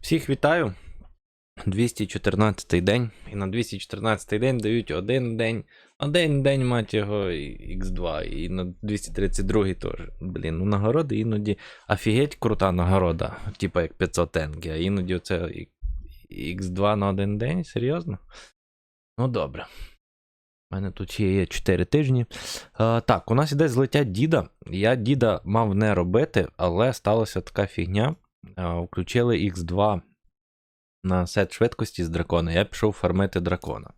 Всіх вітаю. 214 день. І на 214 день дають один день. Один день, мать його, і X2. І на 232 теж. Блін, ну нагороди іноді. Офігеть крута нагорода. Типа як 500 тенге. А іноді це X2 на один день? Серйозно? Ну добре. У мене тут ще є 4 тижні. Е, так, у нас іде злиття діда. Я діда мав не робити, але сталася така фігня. Включили X2 на сет швидкості з дракона. Я пішов фармити дракона.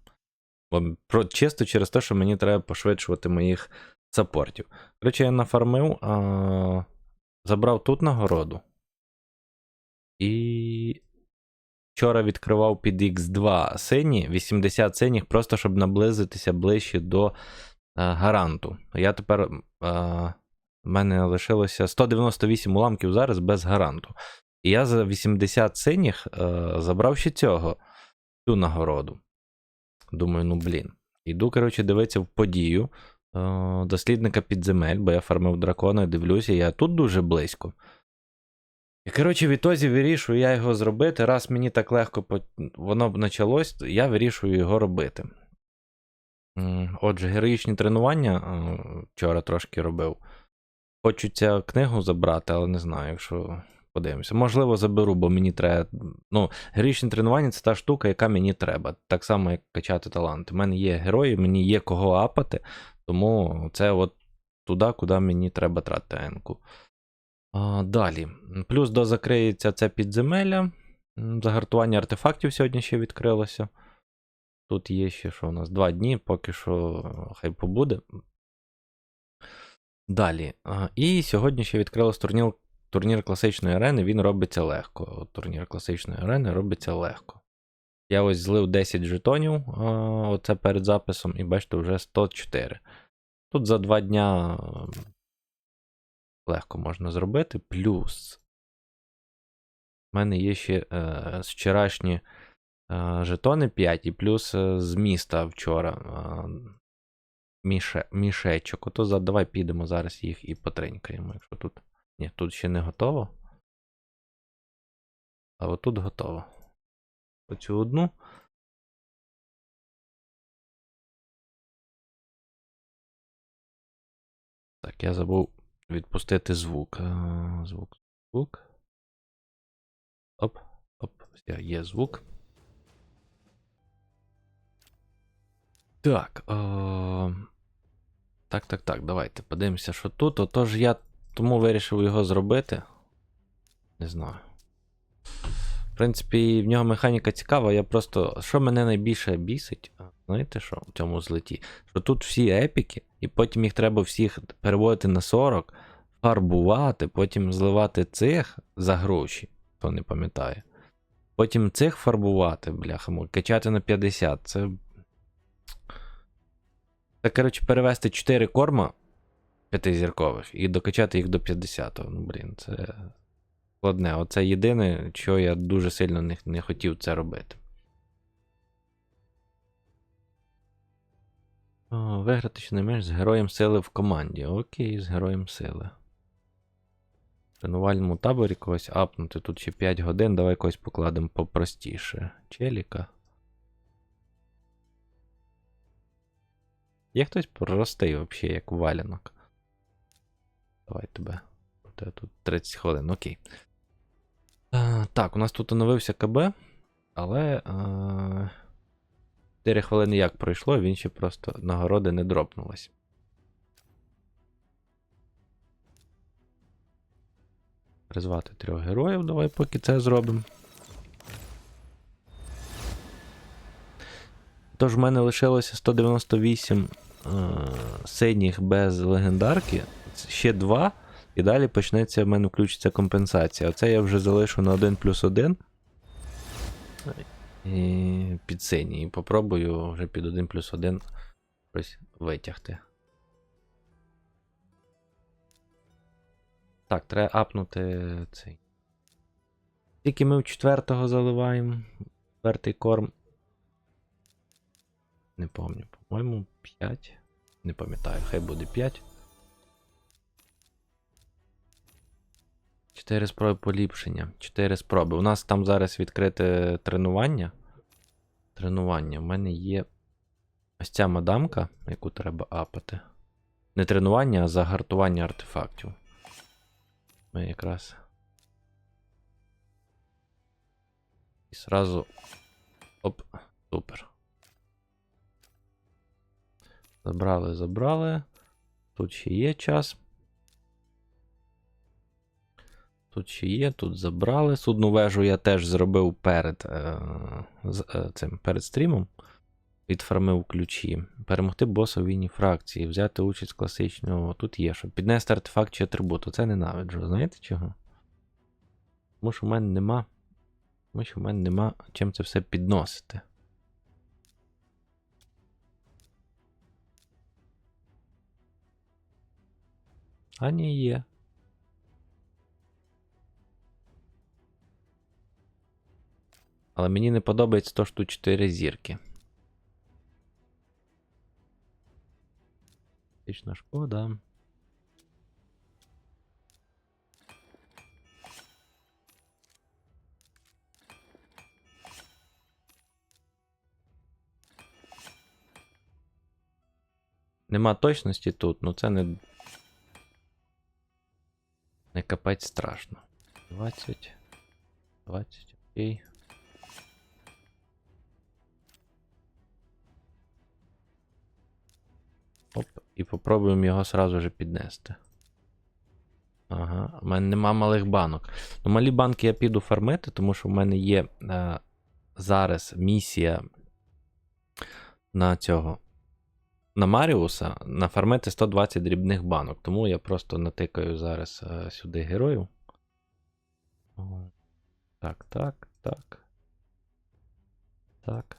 Бо чисто через те, що мені треба пошвидшувати моїх саппортів. Коротше, я нафармив, а, забрав тут нагороду. І вчора відкривав під X2 сині, 80 синіх, просто щоб наблизитися ближче до е, гаранту. Я тепер. Е, в мене лишилося 198 уламків зараз без гаранту. І я за 80 синіх е, забрав ще цього, цю нагороду. Думаю, ну блін. Іду, коротше, дивитися в подію е, дослідника підземель, бо я фармив дракона дивлюся, я тут дуже близько. І, коротше, відтоді вирішую я його зробити. Раз мені так легко по... воно б почалось, я вирішую його робити. Отже, героїчні тренування е, вчора трошки робив. Хочу цю книгу забрати, але не знаю, якщо подивимося. Можливо, заберу, бо мені треба. Ну, героїчне тренування це та штука, яка мені треба. Так само, як качати таланти. У мене є герої, мені є кого апати, тому це от туди, куди мені треба тратити енку. Далі. Плюс дозакриється це підземелля. Загартування артефактів сьогодні ще відкрилося. Тут є ще що у нас два дні, поки що хай побуде. Далі. І сьогодні ще відкрилось турнір, турнір класичної арени, він робиться легко. Турнір класичної арени робиться легко. Я ось злив 10 жетонів, оце перед записом, і бачите, вже 104. Тут за 2 дня легко можна зробити. Плюс. У мене є ще е, вчорашні е, жетони 5, і плюс е, з міста вчора. Міше, мішечок. Ото за, давай підемо зараз їх і потренькаємо. Якщо тут. Ні, тут ще не готово. А отут готово. Оцю одну. Так, я забув відпустити звук. Звук, звук. Оп, оп, є звук. Так. Е... Так, так, так, давайте подивимося, що тут. Отож, я тому вирішив його зробити. Не знаю. В принципі, в нього механіка цікава. Я просто. Що мене найбільше бісить? Знаєте що в цьому злеті? Що тут всі епіки, і потім їх треба всіх переводити на 40, фарбувати, потім зливати цих за гроші, хто не пам'ятає. Потім цих фарбувати, бляха, качати на 50. Це. Це, коротше, перевести 4 корма п'ятизіркових і докачати їх до 50. Ну, блін, це складне. Оце єдине, що я дуже сильно не, не хотів це робити. О, виграти щонайменш з героєм сили в команді. Окей, з героєм сили. В тренувальному таборі когось апнути. Тут ще 5 годин. Давай когось покладемо попростіше. Челіка. Є хтось простий взагалі, як валянок. Давай тебе. У тут 30 хвилин, окей. А, так, у нас тут оновився КБ, але. А... 4 хвилини як пройшло, він ще просто нагороди не дропнулась. Призвати трьох героїв, давай поки це зробимо. Тож в мене лишилося 198 е, синіх без легендарки, ще два, і далі почнеться в мене включиться компенсація. Оце я вже залишу на 1 плюс 1 і під синій. І попробую вже під 1 плюс 1 щось витягти. Так, треба апнути цей. Тільки ми в четвертого заливаємо. Четвертий корм. Не помню, по-моєму, 5. Не пам'ятаю, хай буде 5. Чотири спроби поліпшення. Чотири спроби. У нас там зараз відкрите тренування. Тренування. У мене є ось ця мадамка, яку треба апати. Не тренування, а загартування артефактів. Ми якраз. І сразу. Оп, супер. Забрали, забрали. Тут ще є час. Тут ще є, тут забрали. Судну вежу я теж зробив перед е, е, цим перед стрімом. Відфармив ключі. Перемогти боса в війні фракції, взяти участь в класичному. Тут є, щоб піднести артефакт чи атрибут. Оце ненавиджу. Знаєте чого? Тому що в мене нема. Тому що в мене нема чим це все підносити. А ні, є. Але мені не подобається то, що тут 4 зірки. Фактична шкода. Нема точності тут, ну це не. Не капець страшно. 20. 20, окей. Оп, і попробуємо його сразу же піднести. Ага, у мене нема малих банок. Ну, малі банки я піду фармити, тому що в мене є е, зараз місія на цього. На Маріуса нафармити 120 дрібних банок. Тому я просто натикаю зараз е, сюди героїв. Так, так, так. Так.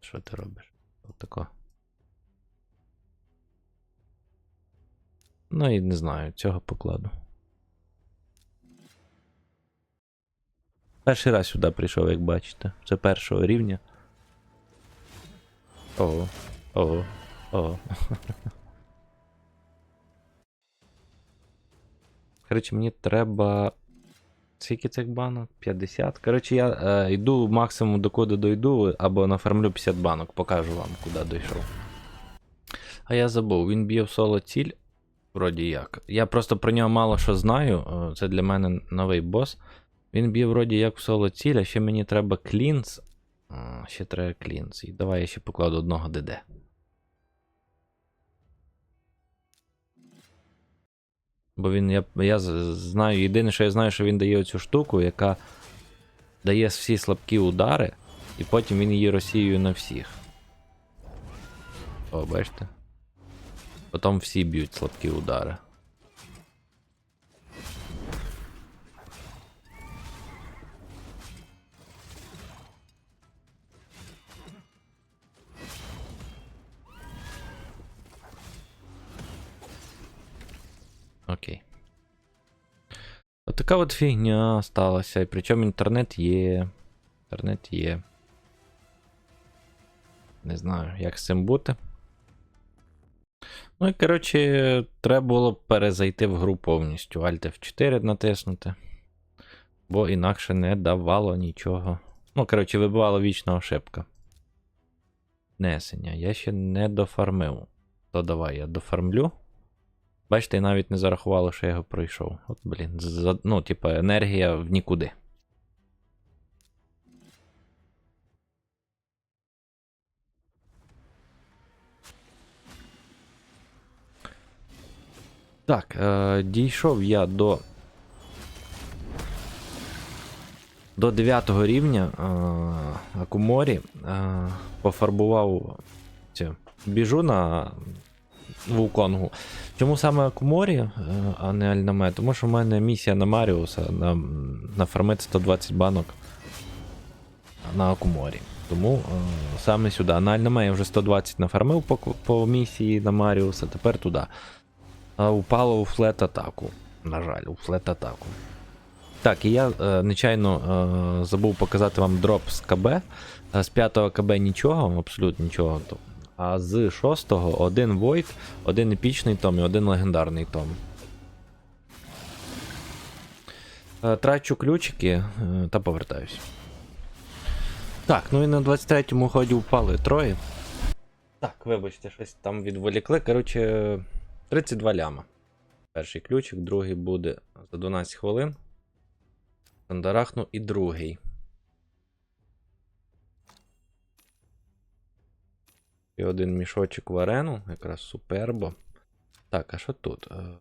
Що ти робиш? Отако. Ну і не знаю, цього покладу. Перший раз сюди прийшов, як бачите. Це першого рівня. Ого, ого, ого. Коротше, мені треба. Скільки цих банок? 50. Коротше, я е, йду максимум до куди дойду, або нафармлю 50 банок, покажу вам, куди дійшов. А я забув, він б'є в соло ціль. Вроді як. Я просто про нього мало що знаю. е, Це для мене новий бос. Він б'є вроді як в соло ціль, а ще мені треба клінс. Ще треба клінс. І давай я ще покладу одного ДД. Бо він, я, я знаю, єдине, що я знаю, що він дає оцю штуку, яка дає всі слабкі удари, і потім він її розсіює на всіх. О, бачите? Потім всі б'ють слабкі удари. Така от фігня сталася. І причому інтернет є. Інтернет є. Не знаю, як з цим бути. Ну і коротше, треба було перезайти в гру повністю. Alt F4 натиснути. Бо інакше не давало нічого. Ну, коротше, вибивала вічна ошибка. Несення. Я ще не дофармив. То давай я дофармлю. Бачите, і навіть не зарахувало, що я його пройшов. От, блін, за- ну, типа, енергія в нікуди. Так, е, дійшов я до. До 9 рівня е, Акуморі. Е, пофарбував цю. Біжу на Вулконгу. Чому саме Акуморі, е, а не Альнаме? Тому що в мене місія на Маріуса на, нафармити 120 банок на Акуморі. Тому е, саме сюди. На Альнаме я вже 120 нафармив по, по місії на Маріуса, тепер туди. А упало у флет атаку. На жаль, у флет атаку. Так, і я е, нечайно е, забув показати вам дроп з КБ. Е, З 5 КБ нічого, абсолютно нічого. А з 6-го один Void, один епічний том і один легендарний том. Е, Трачу ключики е, та повертаюсь. Так, ну і на 23-му ході впали троє. Так, вибачте, щось там відволікли. Коротше, 32 ляма. Перший ключик, другий буде за 12 хвилин. Сандарахну і другий. І один мішочок в арену, якраз супербо. Так, а що тут? Е,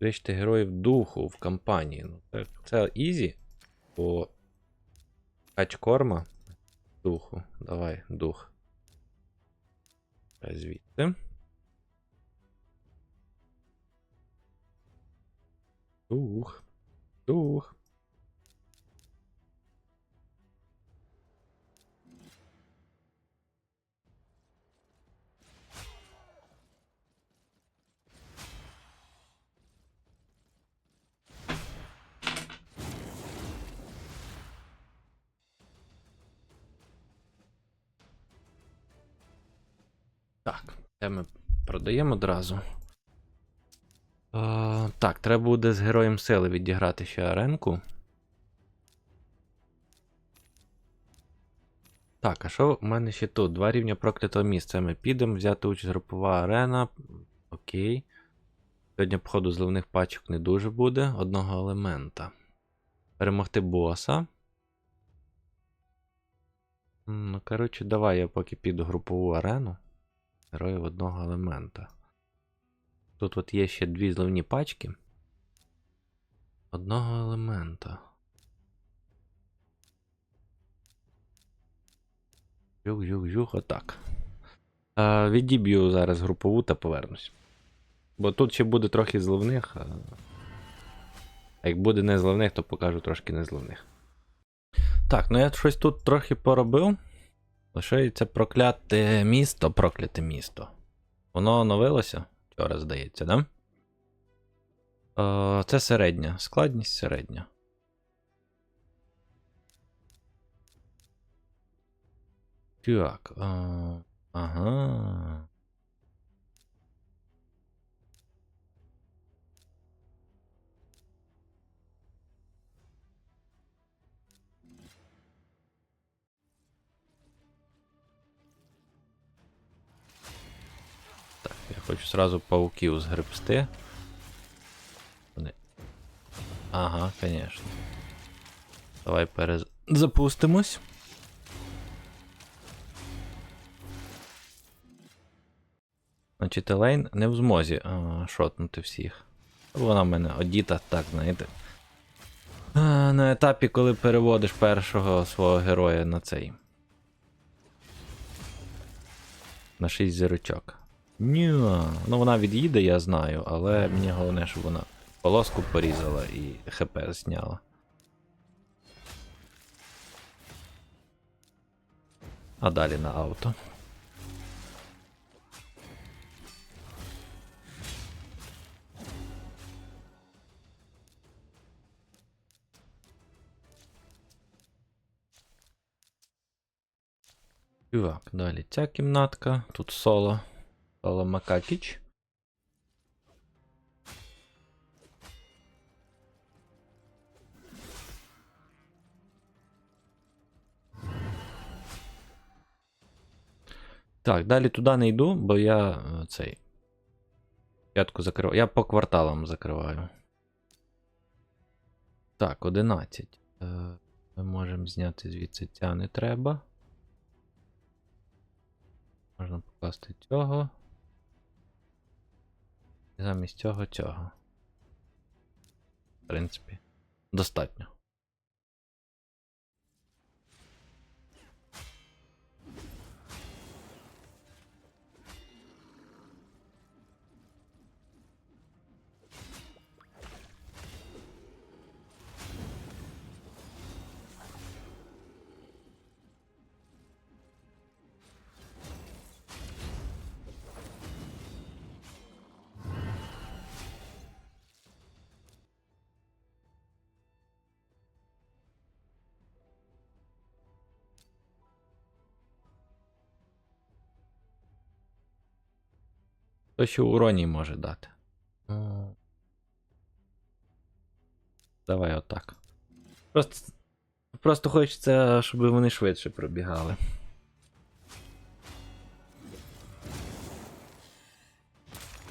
Вичте героїв духу в кампанії. Ну, це, це ізі. По кач корма. Духу. Давай, дух. Е, Звідти. Дух. Дух. Це ми продаємо одразу. А, так, треба буде з героєм сили відіграти ще аренку. Так, а що в мене ще тут? Два рівня проклятого місця. Ми підемо взяти участь групова арена. Окей. Сьогодні, походу, зливних пачок не дуже буде. Одного елемента. Перемогти боса. Ну, коротше, давай я поки піду групову арену. Героїв одного елемента. Тут от є ще дві зливні пачки. Одного елемента. Жух-жух-жух, отак. Е, відіб'ю зараз групову та повернусь. Бо тут ще буде трохи зливних. А... а як буде не зливних, то покажу трошки незливних. Так, ну я щось тут трохи поробив. Лишається прокляте місто, прокляте місто. Воно оновилося вчора, здається, да? О, це середня. Складність середня. Так. О, ага. Хочу сразу пауків згребсти. Ага, конечно. Давай перезапустимось. Значить, Елейн не в змозі а, шотнути всіх. Вона в мене одіта, так, знаєте. А, на етапі, коли переводиш першого свого героя на цей. На 6 зірочок. Ні, ну вона від'їде, я знаю, але мені головне, щоб вона полоску порізала і ХП зняла. А далі на авто. Так, далі ця кімнатка. Тут соло. Соло Макакіч. Так, далі туди не йду, бо я е, цей. П'ятку закриваю. Я по кварталам закриваю. Так, 11. Е, Ми можемо зняти звідси ця не треба. Можна покласти цього. Замість цього цього. В принципі, достатньо. То що уроній може дати. Ну, Давай отак. Просто, просто хочеться, щоб вони швидше пробігали.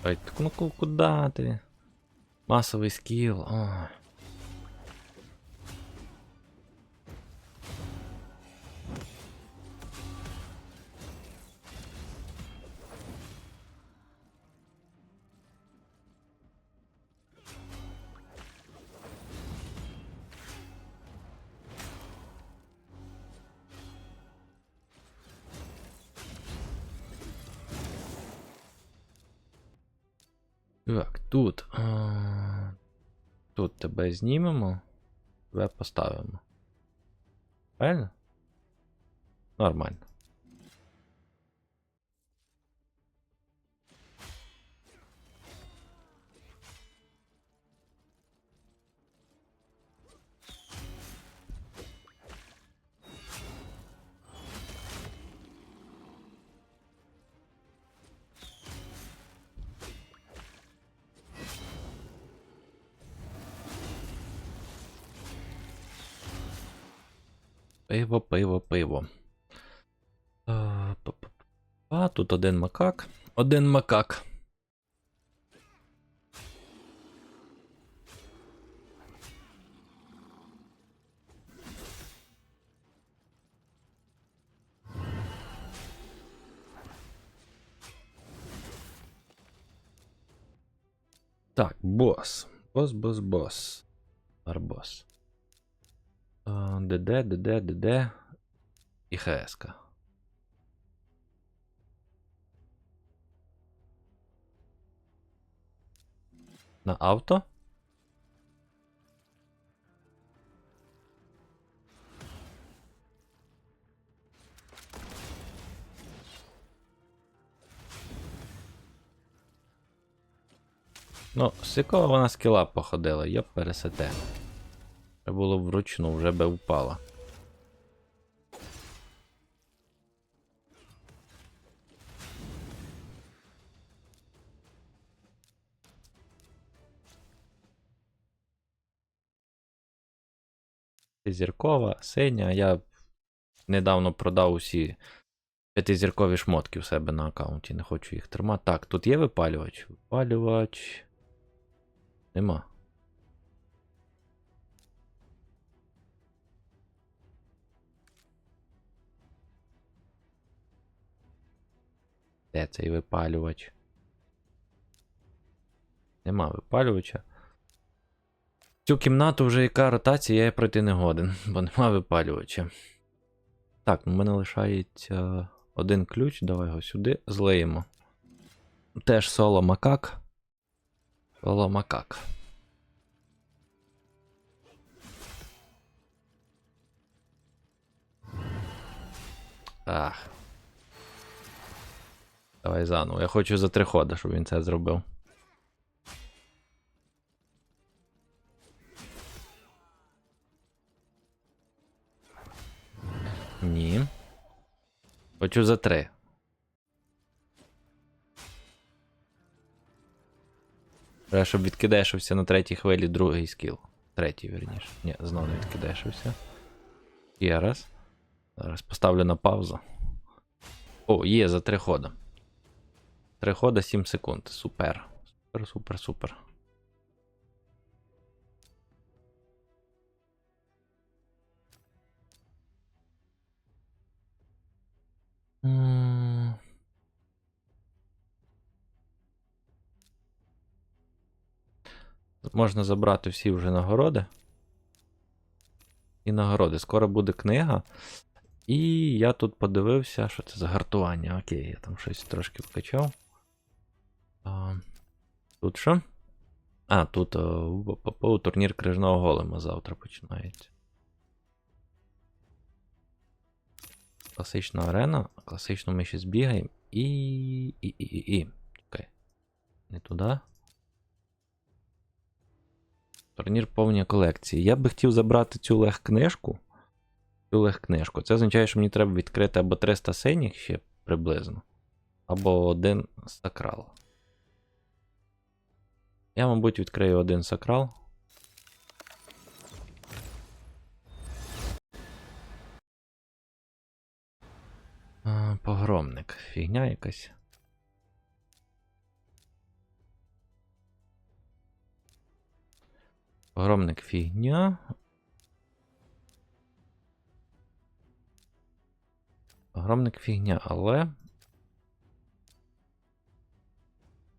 Ой, так ну куди куда ти? Масовий скіл. Ой. Так, тут. а, Тут тебе знімемо. Тебе поставимо. Правильно? Нормально. Пиво, пиво, пиво. А, тут один макак. Один макак. Так, бос. Бос, бос, бос. Барбос. ДД, ДД, ДД і ХСК. На авто? Ну, з якого вона скіла походила, йоп пересете. Було вручну, вже би впала. П'ятизіркова, синя. Я недавно продав усі п'ятизіркові шмотки у себе на аккаунті. Не хочу їх тримати. Так, тут є випалювач? Випалювач. Нема. Де цей випалювач? Нема випалювача. Цю кімнату вже яка ротація, я пройти не годен, бо нема випалювача. Так, ну в мене лишається один ключ, давай його сюди злиємо. Теж соло макак. Соло макак. Ах. Давай заново. Я хочу за три хода, щоб він це зробив. Ні. Хочу за три. Треба, щоб відкидешився на третій хвилі другий скіл. Третій, вірніше. Ні, знову не відкидешився. Ще раз. Зараз поставлю на паузу. О, є за три хода. Три хода 7 секунд. Супер. Супер, супер, супер. Можна забрати всі вже нагороди. І нагороди. Скоро буде книга. І я тут подивився, що це за гартування. Окей, я там щось трошки вкачав. А, тут що? А, тут о, по турнір крижного голема завтра починається. Класична арена. Класично ми ще збігаємо. І. І. І. І. і. Чекай. Не туди. Турнір повні колекції. Я би хотів забрати цю лег-книжку. Цю лег-книжку. Це означає, що мені треба відкрити або 300 синіх ще приблизно. Або один сакрал. Я, мабуть, відкрию один сакрал. Погромник. Фігня якась. Погромник фігня. Погромник фігня, але.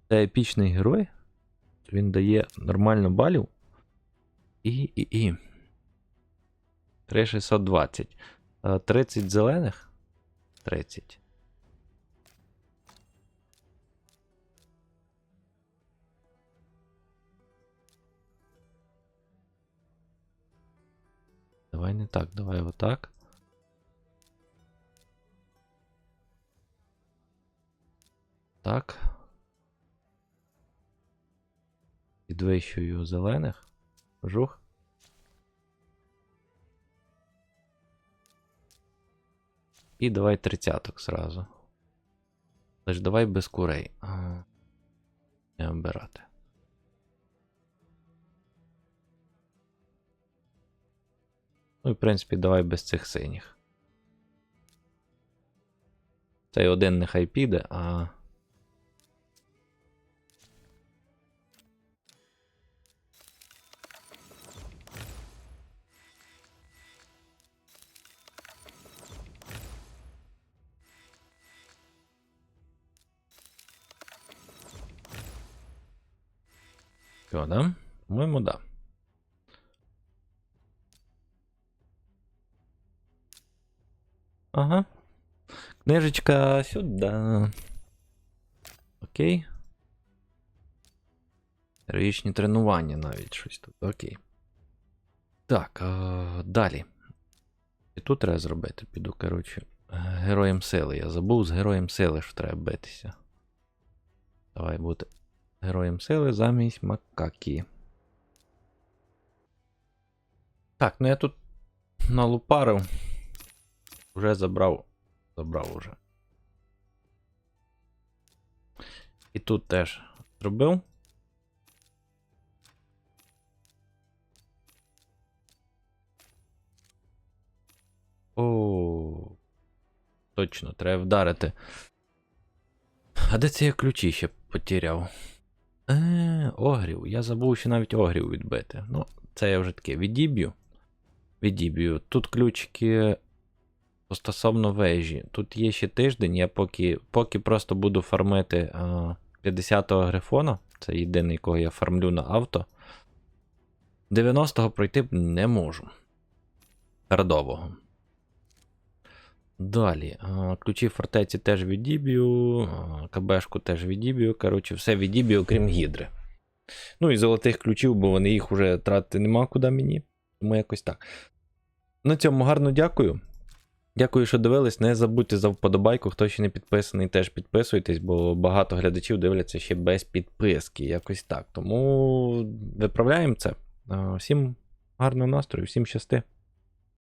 Це епічний герой. Він дає нормально балів. І. і, і. 3620. Е, 30 зелених. 30. Давай не так, давай отак. Так. Підвищую зелених. Жух. І давай тридцяток сразу. Лиш давай без курей. Ага. Не обирати. Ну і в принципі, давай без цих синіх. Цей один нехай піде, а. Що, да? По-моєму, да. Ага. Книжечка сюди. Окей. Героїчні тренування навіть щось тут. Окей. Так, а, далі. І тут треба зробити, піду, коротше. Героєм сили. Я забув з героєм сили, що треба битися. Давай бути героєм сили замість макакі. Так, ну я тут налупарив. Уже забрав. Забрав уже. І тут теж зробив. О, точно, треба вдарити. А де це я ключі ще потеряв? Е, огрів. Я забув ще навіть огрів відбити. Ну, це я вже таке відіб'ю. Відіб'ю. Тут ключики стосовно вежі. Тут є ще тиждень, я поки поки просто буду фармити а, 50-го грифона. Це єдиний, кого я фармлю на авто. 90-го пройти не можу. Передового. Далі. Ключі фортеці теж відіб'ю. КБшку теж відіб'ю. Коротше, все відіб'ю, окрім гідри. Ну і золотих ключів, бо вони їх вже тратити нема куди мені. Тому якось так. На цьому гарно дякую. Дякую, що дивились. Не забудьте за вподобайку. Хто ще не підписаний, теж підписуйтесь, бо багато глядачів дивляться ще без підписки. Якось так. Тому виправляємо це. Всім гарного настрою, всім щасти.